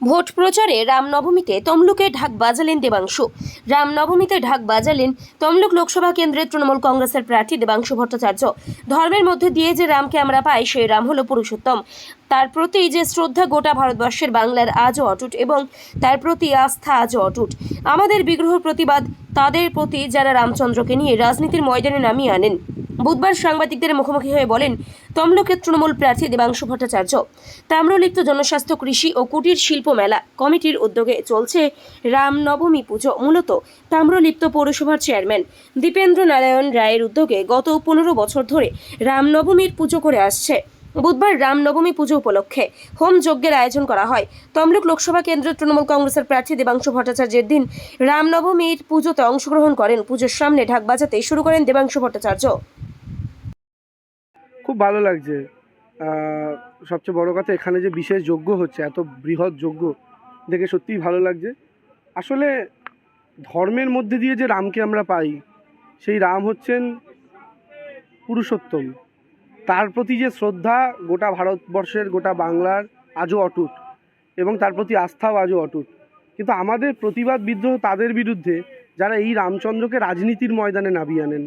Vote প্রচারে রামনবমীতে তমলুকে ঢাক বাজালেন দেবাংশু। রামনবমীতে ঢাক বাজালেন তমলুক লোকসভা কেন্দ্রের তৃণমূল কংগ্রেসের প্রার্থী দেবাংশু ভট্টাচার্য। ধর্মের মধ্যে দিয়ে যে রামকে আমরা পাই সেই রাম হলো পুরুষোত্তম। তার প্রতি যে শ্রদ্ধা গোটা ভারতবর্ষের বাংলার আজও অটুট এবং তার প্রতি আস্থা আজও অটুট। আমাদের বিগ্রহ প্রতিবাদ, তাদের প্রতি যারা রামচন্দ্রকে নিয়ে রাজনীতির ময়দানে নামিয়ে আনেন। বুধবার সাংবাদিকদের মুখোমুখি হয়ে বলেন, তমলুকের তৃণমূল প্রার্থী দেবাংশু ভট্টাচার্য, তাম্রলিপ্ত জনস্বাস্থ্য কৃষি ও কুটির শিল্প মেলা কমিটির উদ্যোগে চলছে রামনবমী পুজো। মূলত তাম্রলিপ্ত পৌরসভার চেয়ারম্যান দীপেন্দ্র নারায়ণ রায়ের উদ্যোগে গত পনেরো বছর ধরে রামনবমীর পুজো করে আসছে। বুধবার রামনবমী পুজো উপলক্ষে হোম যজ্ঞের আয়োজন করা হয়। তমলুক লোকসভা কেন্দ্রের তৃণমূল কংগ্রেসের প্রার্থী দেবাংশু ভট্টাচার্যের দিন রামনবমীর পুজোতে অংশগ্রহণ করেন। পুজোর সামনে ঢাক বাজাতে শুরু করেন দেবাংশু ভট্টাচার্য। খুব ভালো লাগছে। সবচেয়ে বড় কথা এখানে যে বিশেষ যজ্ঞ হচ্ছে, এত বৃহৎ যজ্ঞ, দেখে সত্যিই ভালো লাগছে। আসলে ধর্মের মধ্যে দিয়ে যে রামকে আমরা পাই, সেই রাম হচ্ছেন পুরুষোত্তম। তার প্রতি যে শ্রদ্ধা গোটা ভারতবর্ষের, গোটা বাংলার আজও অটুট এবং তার প্রতি আস্থাও আজও অটুট। কিন্তু আমাদের প্রতিবাদ বিদ্রোহ তাদের বিরুদ্ধে, যারা এই রামচন্দ্রকে রাজনীতির ময়দানে নামিয়ে আনেন।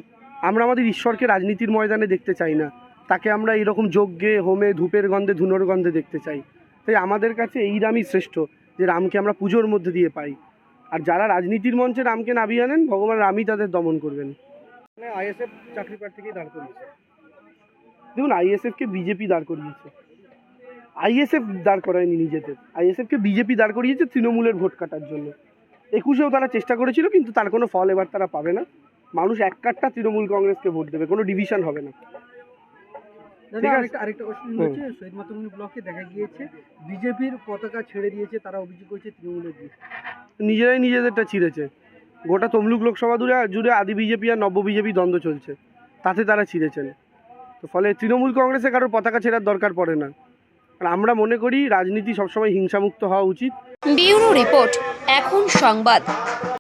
আমরা আমাদের ঈশ্বরকে রাজনীতির ময়দানে দেখতে চাই না। তাকে আমরা এরকম যজ্ঞে, হোমে, ধূপের গন্ধে, ধুনোর গন্ধে দেখতে চাই। তাই আমাদের কাছে এই রামই শ্রেষ্ঠ, যে রামকে আমরা পুজোর মধ্যে দিয়ে পাই। আর যারা রাজনীতির মঞ্চে রামকে নামিয়ে আনেন, ভগবান রামই তাদের দমন করবেন। আইএসএফ চাকরি প্রার্থীকেই দাঁড় করিয়েছে। দেখুন, আইএসএফকে বিজেপি দাঁড় করিয়েছে। আইএসএফ দাঁড় করায়নি নিজেদের। আইএসএফকে বিজেপি দাঁড় করিয়েছে তৃণমূলের ভোট কাটার জন্য। একুশেও তারা চেষ্টা করেছিল, কিন্তু তার কোনো ফল এবার তারা পাবে না। মানুষ এক কাটটা তৃণমূল কংগ্রেসকে ভোট দেবে, কোনো ডিভিশন হবে না। আরেকটা আরেকটা কোশ্চেন হচ্ছে শহীদ মাতঙ্গিনী ব্লকে দেখা গিয়েছে বিজেপির পতাকা ছেড়ে দিয়েছে তারা অভিযোগ করছে তৃণমূলের নিজেরাই নিজেদেরটা ছিঁড়েছে। গোটা তমলুক লোকসভা জুড়ে জুড়ে আদি বিজেপি আর নব্য বিজেপি দ্বন্দ্ব চলছে। তাতে তারা ছিঁড়েছেন। তো ফলে তৃণমূল কংগ্রেসে কারোর পতাকা ছেড়ার দরকার পড়ে না। আর আমরা মনে করি রাজনীতি সবসময় হিংসামুক্ত হওয়া উচিত। ব্যুরো রিপোর্ট এখন সংবাদ।